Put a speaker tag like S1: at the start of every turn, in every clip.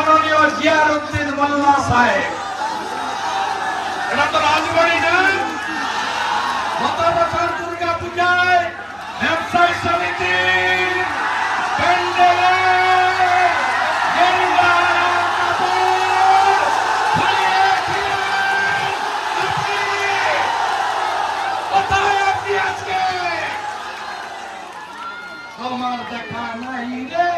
S1: মাননীয় জিয়ার উদ্দিন মোল্লা সাহেব এটা তো রাজবাড়ি না গত বছর দুর্গা পূজায় ব্যবসায়ী সমিতি প্যান্ডেলে গেরুয়া কাপড় ছড়িয়েছিলেন আপনি। কোথায় আপনি আজকে তোমার দেখা নাই রে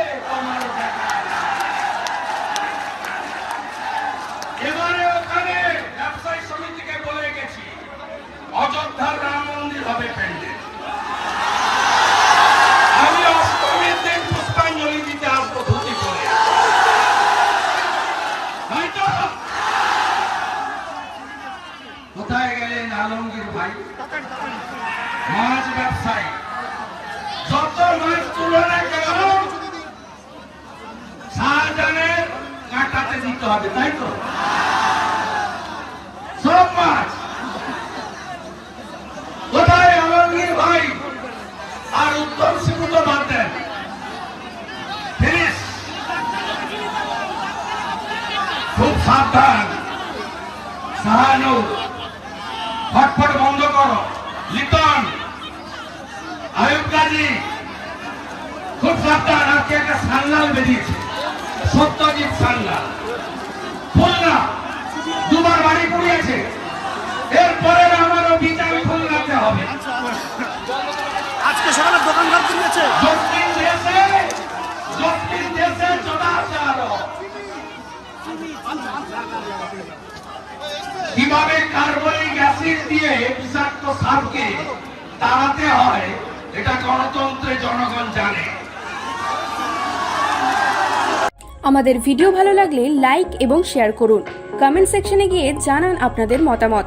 S1: হবে প্যান্ডেল কোথায় গেলেন ভাই? মাছ ব্যবসায়ী। মাছ কাঁটাতে দিতে হবে তাই তো সব মাছ কোথায় আলমগীর ভাই আর উত্তম সিংহ তো বাদ দেন। খুব সাবধান। সাহানু, ফটফট বন্ধ করো। লিটন, আয়ুব গাজী, খুব সাবধান, আজকে একটা সান্নাল বেরিয়েছে সত্যজিৎ সান্নাল খুলনা, দুবার বাড়ি পুড়িয়েছে। এরপরে আমারও বিচার খুলনাতে হবে। চলাচার কীভাবে কার্বনিক অ্যাসিড দিয়ে বিষাক্ত সাপকে তাড়াতে হয় এটা গণতন্ত্রে জনগণ জানে।
S2: আমাদের ভিডিও ভালো লাগলে লাইক এবং শেয়ার করুন। কমেন্ট সেকশনে গিয়ে জানান আপনাদের মতামত।